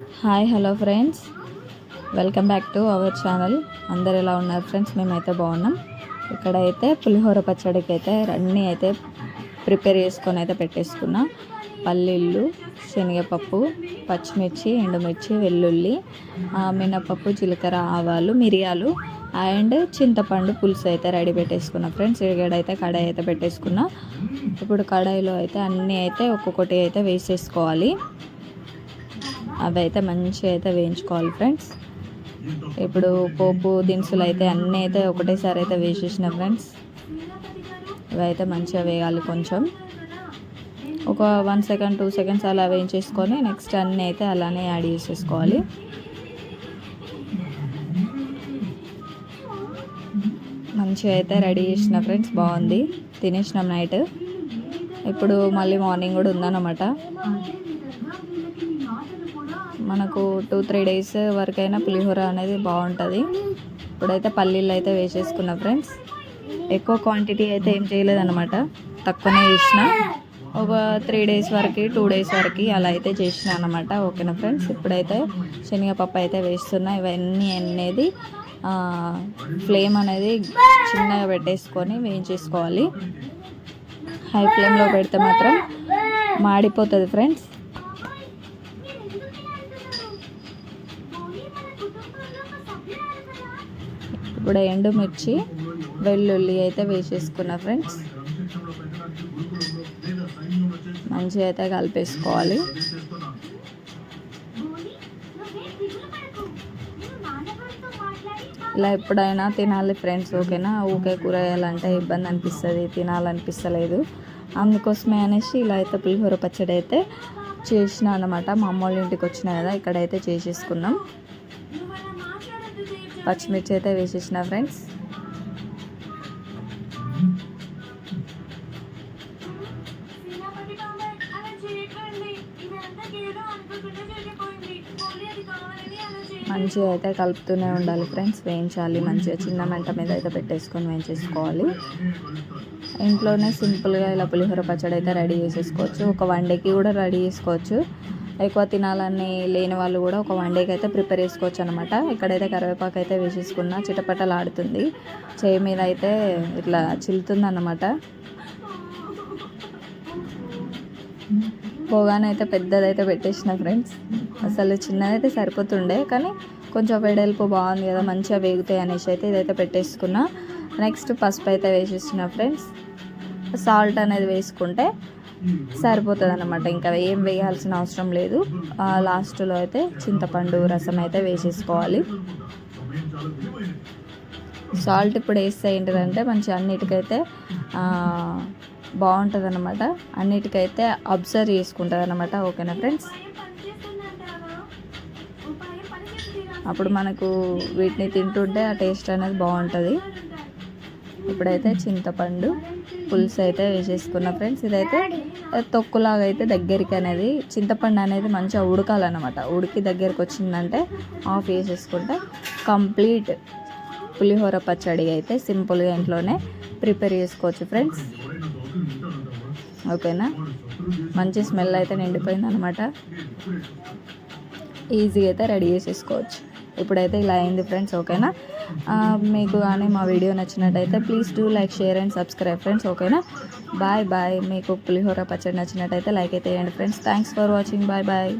Hi hello friends. Welcome back to our channel. అందరు ఎలా ఉన్నారు ఫ్రెండ్స్? మేమైతే బాగున్నాం. ఇక్కడైతే పులిహోర పచ్చడికి అయితే అన్నీ అయితే ప్రిపేర్ చేసుకొని అయితే పెట్టేసుకున్నా. పల్లీళ్ళు శనగపప్పు పచ్చిమిర్చి ఎండుమిర్చి వెల్లుల్లి మినపప్పు జీలకర్ర ఆవాలు మిరియాలు అండ్ చింతపండు పులుసు అయితే రెడీ పెట్టేసుకున్నా ఫ్రెండ్స్. ఇక్కడైతే కడాయి అయితే పెట్టేసుకున్నా. ఇప్పుడు కడాయిలో అయితే అన్నీ అయితే ఒక్కొక్కటి అయితే వేసేసుకోవాలి. అవి అయితే మంచిగా అయితే వేయించుకోవాలి ఫ్రెండ్స్. ఇప్పుడు పోపు దినుసులు అయితే అన్నీ అయితే ఒకటేసారి అయితే వేసేసిన ఫ్రెండ్స్. ఇవి అయితే మంచిగా వేయాలి కొంచెం. ఒక వన్ సెకండ్ టూ సెకండ్స్ అలా వేయించేసుకొని నెక్స్ట్ అన్నీ అయితే అలానే యాడ్ చేసేసుకోవాలి. మంచిగా అయితే రెడీ చేసిన ఫ్రెండ్స్ బాగుంది. తినేసినాం నైట్. ఇప్పుడు మళ్ళీ మార్నింగ్ కూడా ఉందన్నమాట. మనకు టూ త్రీ డేస్ వరకు అయినా పులిహోర అనేది బాగుంటుంది. ఇప్పుడైతే పల్లీలు అయితే వేసేసుకున్నా ఫ్రెండ్స్. ఎక్కువ క్వాంటిటీ అయితే ఏం చేయలేదన్నమాట. తక్కువనే చేసిన. ఒక త్రీ డేస్ వరకు టూ డేస్ వరకు అలా అయితే చేసిన అనమాట ఓకేనా ఫ్రెండ్స్? ఇప్పుడైతే శనగపప్పు అయితే వేస్తున్నా. ఇవన్నీ అనేది ఫ్లేమ్ అనేది చిన్నగా పెట్టేసుకొని వేయించేసుకోవాలి. హై ఫ్లేమ్లో పెడితే మాత్రం మాడిపోతుంది ఫ్రెండ్స్. ఇప్పుడు ఎండుమిర్చి వెల్లుల్లి అయితే వేసేసుకున్నా ఫ్రెండ్స్. మంచిగా అయితే కలిపేసుకోవాలి. ఇలా ఎప్పుడైనా తినాలి ఫ్రెండ్స్ ఓకేనా? ఊకే కూరగాయలంటే ఇబ్బంది అనిపిస్తుంది తినాలనిపిస్తలేదు. అందుకోసమే అనేసి ఇలా అయితే పులిహోర పచ్చడి అయితే చేసిన అనమాట మా అమ్మ వాళ్ళ ఇంటికి వచ్చిన కదా ఇక్కడైతే చేసేసుకున్నాం. పచ్చిమిర్చి అయితే వేసేసిన ఫ్రెండ్స్. మంచిగా అయితే కలుపుతూనే ఉండాలి ఫ్రెండ్స్ వేయించాలి మంచిగా. చిన్న మంట మీద అయితే పెట్టేసుకొని వేయించేసుకోవాలి. ఇంట్లోనే సింపుల్గా ఇలా పులిహోర పచ్చడి అయితే రెడీ చేసేసుకోవచ్చు. ఒక వన్ డేకి కూడా రెడీ చేసుకోవచ్చు. ఎక్కువ తినాలని లేని వాళ్ళు కూడా ఒక వన్ డేకి అయితే ప్రిపేర్ చేసుకోవచ్చు అనమాట ఇక్కడైతే కరివేపాకు అయితే వేసేసుకున్న చిటపటలు ఆడుతుంది. చేయి మీద అయితే ఇట్లా చిల్లుతుంది అన్నమాట. పోగానైతే పెద్దదైతే పెట్టేసిన ఫ్రెండ్స్ అసలు చిన్నదైతే సరిపోతుండే కానీ కొంచెం వెడల్పు బాగుంది కదా మంచిగా వేగుతాయి అనేసి అయితే ఇదైతే పెట్టేసుకున్నా. నెక్స్ట్ పసుపు అయితే వేసేసిన ఫ్రెండ్స్ సాల్ట్ అనేది వేసుకుంటే సరిపోతుంది అనమాట ఇంకా ఏం వేయాల్సిన అవసరం లేదు. లాస్ట్లో అయితే చింతపండు రసం అయితే వేసేసుకోవాలి. సాల్ట్ ఇప్పుడు వేస్తే ఏంటిదంటే మంచి అన్నిటికైతే బాగుంటుంది అనమాట అన్నిటికైతే అబ్జర్వ్ చేసుకుంటుంది అనమాట ఓకేనా ఫ్రెండ్స్? అప్పుడు మనకు వీటిని తింటుంటే ఆ టేస్ట్ అనేది బాగుంటుంది. ఇప్పుడైతే చింతపండు పులుసు అయితే వేసేసుకున్న ఫ్రెండ్స్. ఇదైతే తొక్కులాగా అయితే దగ్గరికి అనేది చింతపండు అనేది మంచిగా ఉడకాలన్నమాట. ఉడికి దగ్గరికి వచ్చిందంటే ఆఫ్ వేసేసుకుంటే కంప్లీట్ పులిహోర పచ్చడి అయితే సింపుల్గా ఇంట్లోనే ప్రిపేర్ చేసుకోవచ్చు ఫ్రెండ్స్. ఓకేనా? మంచి స్మెల్ అయితే నిండిపోయింది అనమాట ఈజీగా అయితే రెడీ చేసేసుకోవచ్చు. ఇప్పుడైతే ఇలా అయింది ఫ్రెండ్స్ ఓకేనా? మీకు కానీ మా వీడియో నచ్చినట్టయితే please do like share and subscribe friends ఓకేనా? Bye bye. మీకు పులిహోర పచ్చడి నచ్చినట్టయితే లైక్ అయితే వేయండి friends. Thanks for watching bye bye